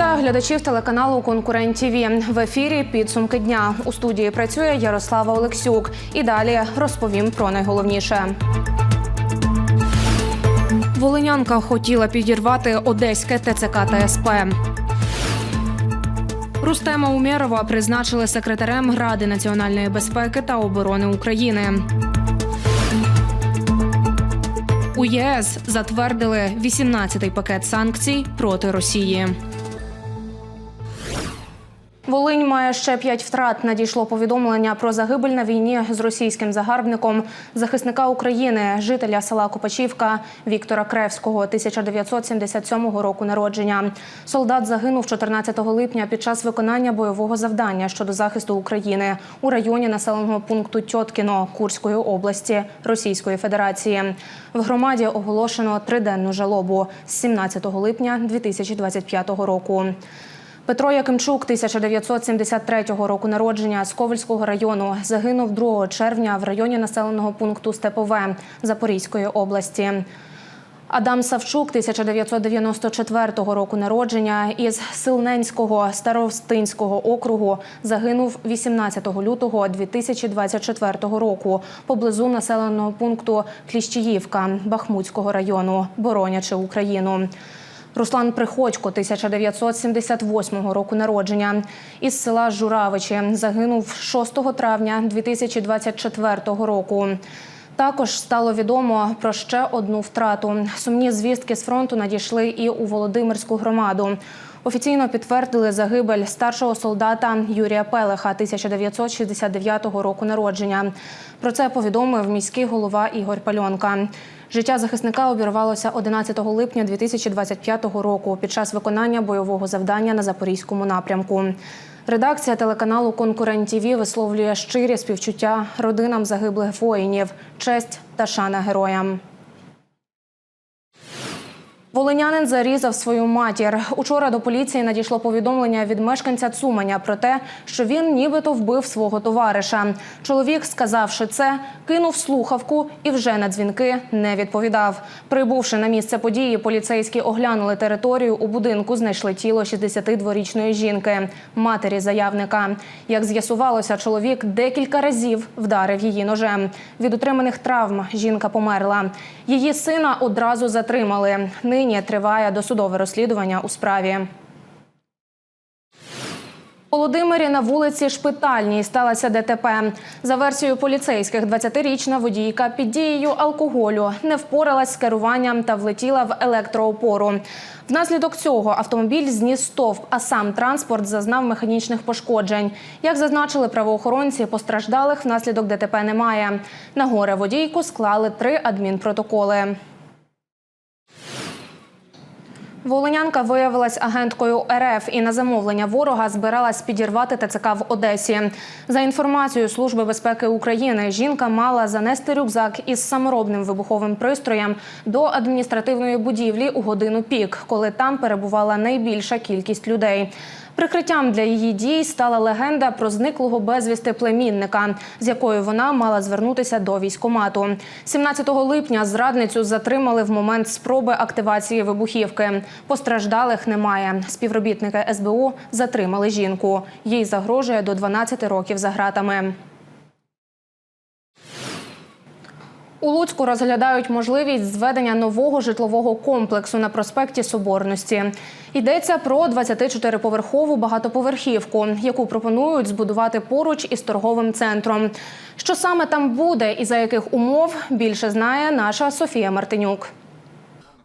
Вітаю глядачів телеканалу Конкурент ТВ. В ефірі підсумки дня. У студії працює Ярослава Олексюк. І далі розповім про найголовніше. Волинянка хотіла підірвати одеське ТЦК та СП. Рустема Умєрова призначили секретарем Ради національної безпеки та оборони України. У ЄС затвердили 18-й пакет санкцій проти Росії. Волинь має ще п'ять втрат. Надійшло повідомлення про загибель на війні з російським загарбником захисника України, жителя села Копачівка Віктора Кревського, 1977 року народження. Солдат загинув 14 липня під час виконання бойового завдання щодо захисту України у районі населеного пункту Тьоткіно Курської області Російської Федерації. В громаді оголошено триденну жалобу з 17 липня 2025 року. Петро Якимчук, 1973 року народження з Ковальського району, загинув 2 червня в районі населеного пункту Степове Запорізької області. Адам Савчук, 1994 року народження, із Силненського Старостинського округу загинув 18 лютого 2024 року поблизу населеного пункту Кліщіївка Бахмутського району, боронячи Україну. Руслан Приходько, 1978 року народження, із села Журавичі, загинув 6 травня 2024 року. Також стало відомо про ще одну втрату. Сумні звістки з фронту надійшли і у Володимирську громаду. Офіційно підтвердили загибель старшого солдата Юрія Пелеха 1969 року народження. Про це повідомив міський голова Ігор Пальонка. Життя захисника обірвалося 11 липня 2025 року під час виконання бойового завдання на запорізькому напрямку. Редакція телеканалу Конкурент ТВ висловлює щирі співчуття родинам загиблих воїнів, честь та шана героям. Волинянин зарізав свою матір. Учора до поліції надійшло повідомлення від мешканця Цуманя про те, що він нібито вбив свого товариша. Чоловік, сказавши це, кинув слухавку і вже на дзвінки не відповідав. Прибувши на місце події, поліцейські оглянули територію. У будинку знайшли тіло 62-річної жінки, матері заявника. Як з'ясувалося, чоловік декілька разів вдарив її ножем. Від отриманих травм жінка померла. Її сина одразу затримали. Нині триває досудове розслідування у справі. У Володимирі на вулиці Шпитальній сталося ДТП. За версією поліцейських, 20-річна водійка під дією алкоголю не впоралась з керуванням та влетіла в електроопору. Внаслідок цього автомобіль зніс стовп, а сам транспорт зазнав механічних пошкоджень. Як зазначили правоохоронці, постраждалих внаслідок ДТП немає. На горе водійку склали три адмінпротоколи. Волинянка виявилась агенткою РФ і на замовлення ворога збиралась підірвати ТЦК в Одесі. За інформацією Служби безпеки України, жінка мала занести рюкзак із саморобним вибуховим пристроєм до адміністративної будівлі у годину пік, коли там перебувала найбільша кількість людей. Прикриттям для її дій стала легенда про зниклого безвісти племінника, з якою вона мала звернутися до військомату. 17 липня зрадницю затримали в момент спроби активації вибухівки. Постраждалих немає. Співробітники СБУ затримали жінку. Їй загрожує до 12 років за ґратами. У Луцьку розглядають можливість зведення нового житлового комплексу на проспекті Соборності. Йдеться про 24-поверхову багатоповерхівку, яку пропонують збудувати поруч із торговим центром. Що саме там буде і за яких умов більше знає наша Софія Мартинюк.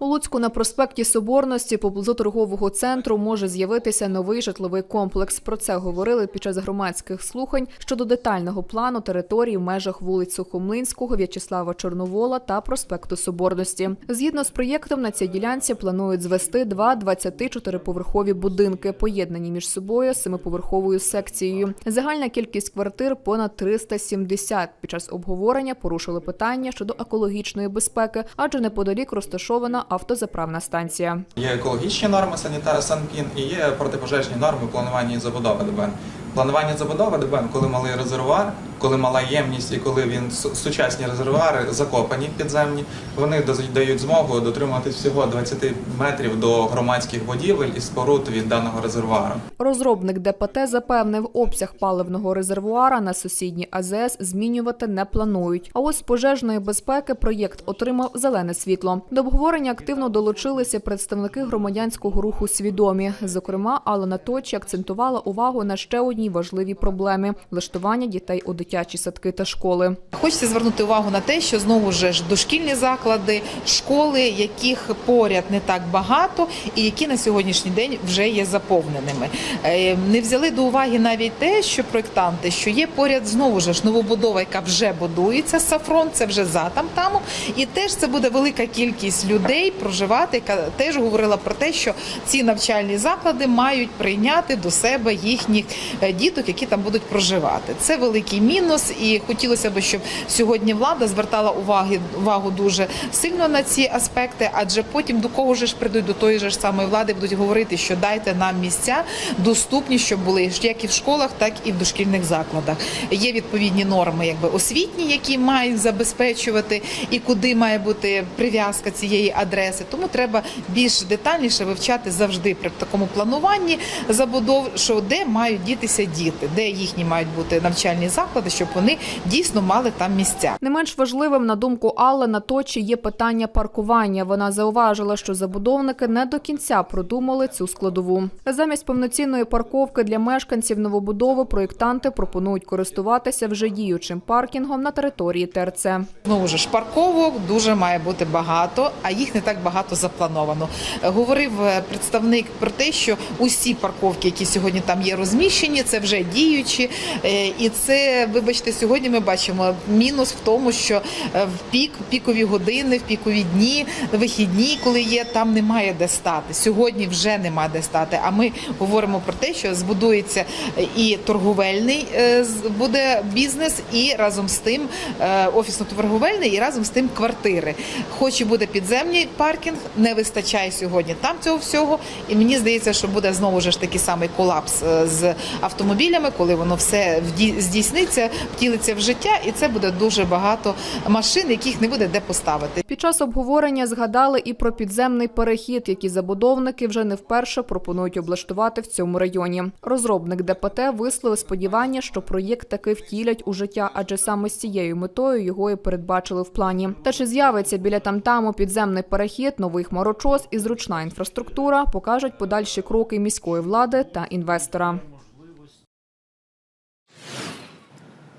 У Луцьку на проспекті Соборності поблизу торгового центру може з'явитися новий житловий комплекс. Про це говорили під час громадських слухань щодо детального плану території в межах вулиць Сухомлинського, В'ячеслава Чорновола та проспекту Соборності. Згідно з проєктом, на цій ділянці планують звести два 24-поверхові будинки, поєднані між собою семиповерховою секцією. Загальна кількість квартир понад 370. Під час обговорення порушили питання щодо екологічної безпеки, адже неподалік розташована автозаправна станція. Є екологічні норми санітар санпін і є протипожежні норми планування і забудови ДБН. Планування забудови ДБН, коли малий резервуар, коли мала ємність і коли він сучасні резервуари закопані підземні, вони дають змогу дотримуватись всього 20 метрів до громадських будівель і споруд від даного резервуару. Розробник ДПТ запевнив, обсяг паливного резервуара на сусідній АЗС змінювати не планують. А ось з пожежної безпеки проєкт отримав зелене світло. До обговорення активно долучилися представники громадянського руху свідомі. Зокрема, Алана Точі акцентувала увагу на ще одній важливій проблемі влаштування дітей у дитячі садки та школи. Хочеться звернути увагу на те, що знову ж дошкільні заклади, школи, яких поряд не так багато, і які на сьогоднішній день вже є заповненими. Е, Не взяли до уваги навіть те, що проєктанти, що є поряд знову ж новобудова, яка вже будується, Сафрон, це вже за там таму, і теж це буде велика кількість людей проживати, яка теж говорила про те, що ці навчальні заклади мають прийняти до себе їхніх е, діток, які там будуть проживати. Це великий мінус, і хотілося б, щоб сьогодні влада звертала уваги увагу дуже сильно на ці аспекти, адже потім до кого ж прийдуть до тої ж самої влади, будуть говорити, що дайте нам місця доступні, щоб були як і в школах, так і в дошкільних закладах. Є відповідні норми, якби освітні, які мають забезпечувати і куди має бути прив'язка цієї адреси. Тому треба більш детальніше вивчати завжди при такому плануванні забудов, що де мають дітися діти, де їхні мають бути навчальні заклади, щоб вони дійсно мали там місця. Не менш важливим, на думку Алли, на точі є питання паркування. Вона зауважила, що забудовники не до кінця продумали цю складову. Замість повноцінної парковки для мешканців новобудови проєктанти пропонують користуватися вже діючим паркінгом на території ТРЦ. Знову ж парковок дуже має бути багато, а їх не так багато заплановано. Говорив е, представник про те, що усі парковки, які сьогодні там є розміщені, це вже діючі. Е, І це, вибачте, сьогодні ми бачимо мінус в тому, що е, в пік, пікові години, в пікові дні, вихідні, коли є, там немає де стати. Сьогодні вже немає де стати. А ми говоримо про те, що збудується е, і торговельний е, буде бізнес, і разом з тим офісно-торговельний, і разом з тим квартири. Хоч і буде підземний паркінг, не вистачає сьогодні там цього всього. І мені здається, що буде знову ж такий самий колапс з автомобілями, коли воно все вді- втілиться в життя, і це буде дуже багато машин, яких не буде де поставити. Під час обговорення згадали і про підземний перехід, який забудовники вже не вперше пропонують облаштувати в цьому районі. Розробник ДПТ висловив сподівання, що проєкт таки втілять у життя, адже саме з цією метою його і передбачили в плані. Та чи з'явиться біля тамтаму підземний перехід, новий хмарочос і зручна інфраструктура, покажуть подальші кроки міської влади та інвестора.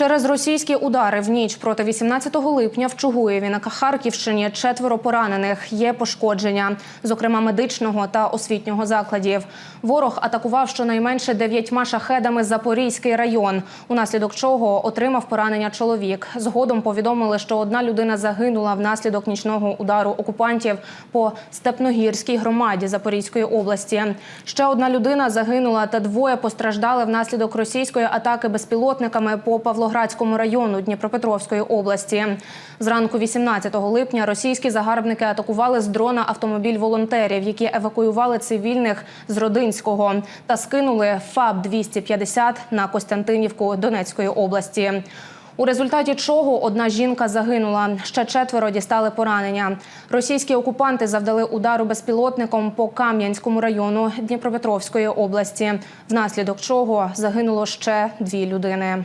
Через російські удари в ніч проти 18 липня в Чугуєві на Харківщині четверо поранених є пошкодження, зокрема медичного та освітнього закладів. Ворог атакував щонайменше дев'ятьма шахедами Запорізький район, унаслідок чого отримав поранення чоловік. Згодом повідомили, що одна людина загинула внаслідок нічного удару окупантів по Степногірській громаді Запорізької області. Ще одна людина загинула та двоє постраждали внаслідок російської атаки безпілотниками по Павлоградському району Дніпропетровської області. Зранку 18 липня російські загарбники атакували з дрона автомобіль волонтерів, які евакуювали цивільних з Родинського та скинули ФАБ 250 на Костянтинівку Донецької області. У результаті чого одна жінка загинула, ще четверо дістали поранення. Російські окупанти завдали удару безпілотником по Кам'янському району Дніпропетровської області, внаслідок чого загинуло ще дві людини.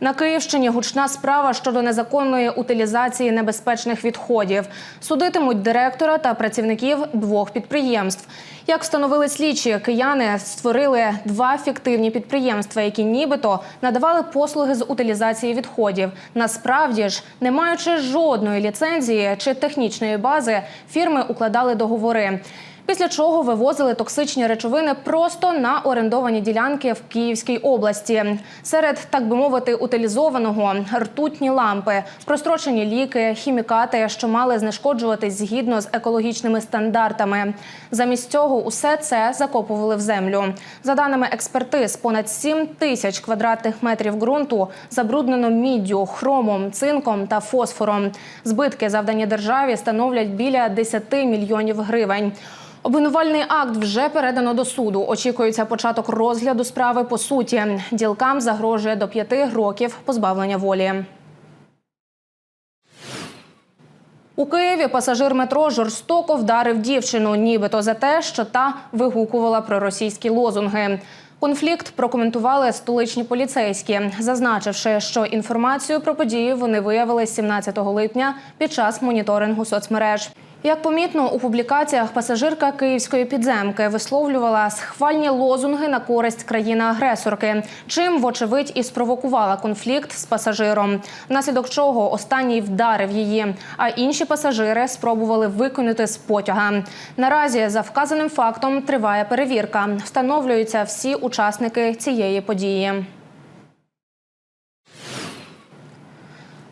На Київщині гучна справа щодо незаконної утилізації небезпечних відходів. Судитимуть директора та працівників двох підприємств. Як встановили слідчі, кияни створили два фіктивні підприємства, які нібито надавали послуги з утилізації відходів. Насправді ж, не маючи жодної ліцензії чи технічної бази, фірми укладали договори. Після чого вивозили токсичні речовини просто на орендовані ділянки в Київській області. Серед так би мовити утилізованого ртутні лампи, прострочені ліки, хімікати, що мали знешкоджуватись згідно з екологічними стандартами. Замість цього усе це закопували в землю. За даними експертиз, понад 7 тисяч квадратних метрів ґрунту забруднено міддю, хромом, цинком та фосфором. Збитки, завдані державі, становлять біля 10 мільйонів гривень. Обвинувальний акт вже передано до суду. Очікується початок розгляду справи по суті. Ділкам загрожує до п'яти років позбавлення волі. У Києві пасажир метро жорстоко вдарив дівчину, нібито за те, що та вигукувала про російські лозунги. Конфлікт прокоментували столичні поліцейські, зазначивши, що інформацію про подію вони виявили 17 липня під час моніторингу соцмереж. Як помітно, у публікаціях пасажирка київської підземки висловлювала схвальні лозунги на користь країни-агресорки, чим, вочевидь, і спровокувала конфлікт з пасажиром, внаслідок чого останній вдарив її, а інші пасажири спробували викинути з потяга. Наразі за вказаним фактом триває перевірка. Встановлюються всі учасники цієї події.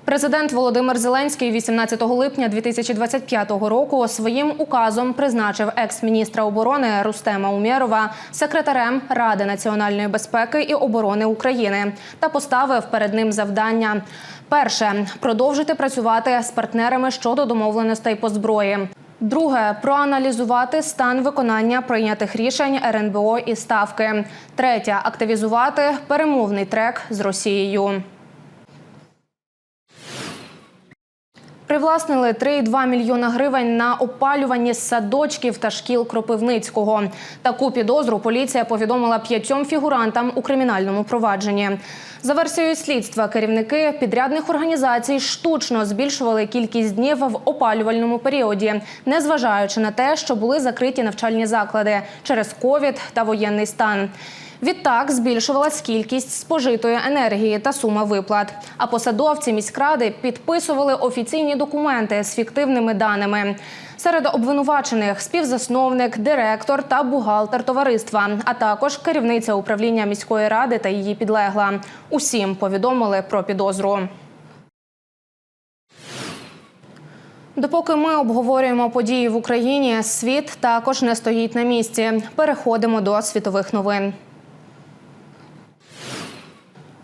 Президент Володимир Зеленський 18 липня 2025 року своїм указом призначив екс-міністра оборони Рустема Умєрова секретарем Ради національної безпеки і оборони України та поставив перед ним завдання. Перше продовжити працювати з партнерами щодо домовленостей по зброї. Друге проаналізувати стан виконання прийнятих рішень РНБО і ставки. Третє активізувати перемовний трек з Росією. Привласнили 3,2 мільйона гривень на опалюванні садочків та шкіл Кропивницького. Таку підозру поліція повідомила п'ятьом фігурантам у кримінальному провадженні. За версією слідства, керівники підрядних організацій штучно збільшували кількість днів в опалювальному періоді, незважаючи на те, що були закриті навчальні заклади через ковід та воєнний стан. Відтак збільшувалась кількість спожитої енергії та сума виплат. А посадовці міськради підписували офіційні документи з фіктивними даними. Серед обвинувачених співзасновник, директор та бухгалтер товариства, а також керівниця управління міської ради та її підлегла. Усім повідомили про підозру. Допоки ми обговорюємо події в Україні, світ також не стоїть на місці. Переходимо до світових новин.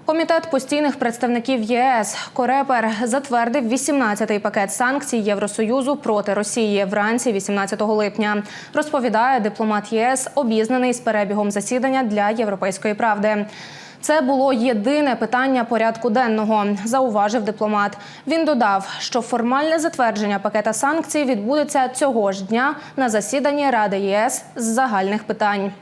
Комітет постійних представників ЄС Корепер затвердив 18-й пакет санкцій Євросоюзу проти Росії вранці 18 липня. Розповідає дипломат ЄС, обізнаний з перебігом засідання для європейської правди. Це було єдине питання порядку денного, зауважив дипломат. Він додав, що формальне затвердження пакета санкцій відбудеться цього ж дня на засіданні Ради ЄС з загальних питань.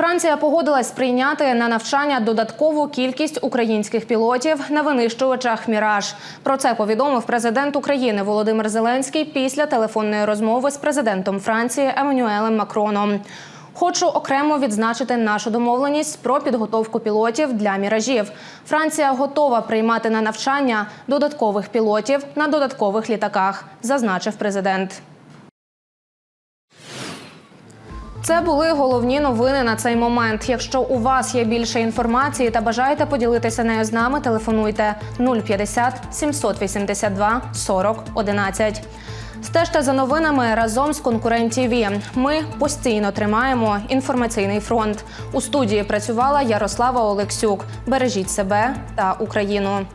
Франція погодилась прийняти на навчання додаткову кількість українських пілотів на винищувачах Міраж. Про це повідомив президент України Володимир Зеленський після телефонної розмови з президентом Франції Еммануелем Макроном. Хочу окремо відзначити нашу домовленість про підготовку пілотів для міражів. Франція готова приймати на навчання додаткових пілотів на додаткових літаках, зазначив президент. Це були головні новини на цей момент. Якщо у вас є більше інформації та бажаєте поділитися нею з нами, телефонуйте 050 782 40 11. Стежте за новинами разом з конкурент ТІВІ. Ми постійно тримаємо інформаційний фронт. У студії працювала Ярослава Олексюк. Бережіть себе та Україну.